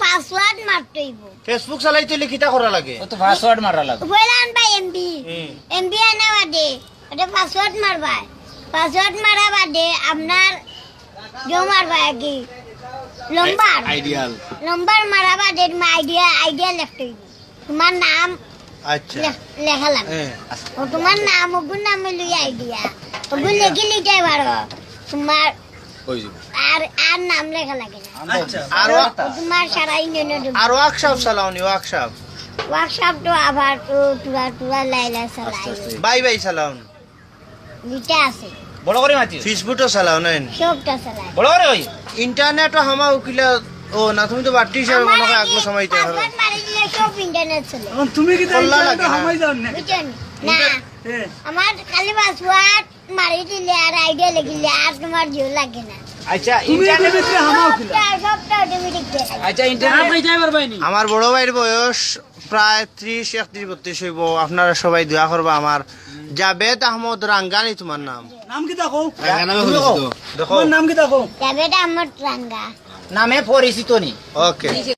Password মারতেইব Facebook চালাইতে হলে কিতা করা লাগে। ও তো পাসওয়ার্ড মারা লাগবে। বললাম ভাই এমবি এমবি আনা বাদে ওটা পাসওয়ার্ড মারবা। পাসওয়ার্ড মারা বাদে আপনার জো মারবা কি লম্বার। আইডিয়াল। লম্বার মারা বাদে আইডিয়া আইডিয়া লেখতে হইব। তোমার নাম আচ্ছা। লেখা লাগবে। হ্যাঁ। ও তোমার নাম ওগুন নাম লই আইডিয়া। ওগুন লেখি লিখতে পারো তোমার আর আর নাম লেখা লাগে না। আর ও তোমার সারা ইউনিয়নে আর ওয়ার্কশপ চালাওনি ওয়ার্কশপ। ওয়ার্কশপ তো আবার তো তুরা তুরা লাইলা চালাই। বাই বাই চালাওন লিটা আছে। বড় করে মাতি ফেসবুকও চালাও নেন সবটা চালাই। বড় করে ওই। ইন্টারনেটও হামা উকিলা ও না তুমি তো বাড়তি হিসাবে মনে হয় আগলো সময়তে হবে। তুমি কি কল্লা হামাই যাও না? না। এ, আমার খালি পাসওয়ার্ড মারি দিলে আর আইডিয়া আর তোমার জিও লাগে না। আচ্ছা ইন্টারনেট হামাও। আচ্ছা ইন্টারনেট আমার বড় ভাইয়ের বয়স প্রায় ত্রিশ একত্রিশ বত্রিশ হইব। আপনারা সবাই দোয়া করবা আমার। জাবেদ আহমদ রাঙ্গানি তোমার নাম। নাম কি দেখো? দেখো নাম কি দেখো? জাভেদ আহমদ রাঙ্গা। নামে পরিচিত নি। ওকে